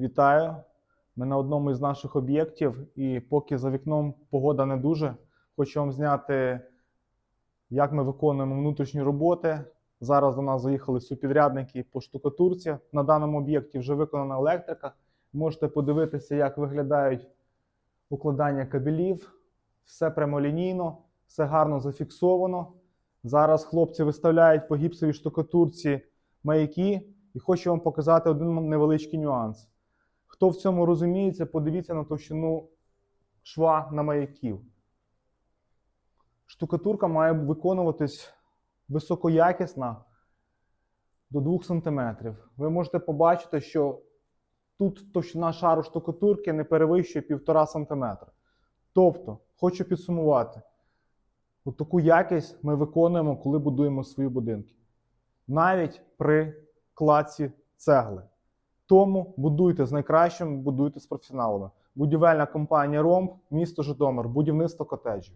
Вітаю! Ми на одному із наших об'єктів, і поки за вікном погода не дуже, хочу вам зняти, як ми виконуємо внутрішні роботи. Зараз до нас заїхали супідрядники по штукатурці. На даному об'єкті вже виконана електрика. Можете подивитися, як виглядають укладання кабелів. Все прямолінійно, все гарно зафіксовано. Зараз хлопці виставляють по гіпсовій штукатурці маяки, і хочу вам показати один невеличкий нюанс. Хто в цьому розуміється, подивіться на товщину шва на маяків. Штукатурка має виконуватись високоякісна до 2 см. Ви можете побачити, що тут товщина шару штукатурки не перевищує 1,5 см. Тобто, хочу підсумувати, от таку якість ми виконуємо, коли будуємо свої будинки. Навіть при кладці цегли. Тому будуйте з найкращим, будуйте з професіоналами. Будівельна компанія Ромб, місто Житомир, будівництво котеджів.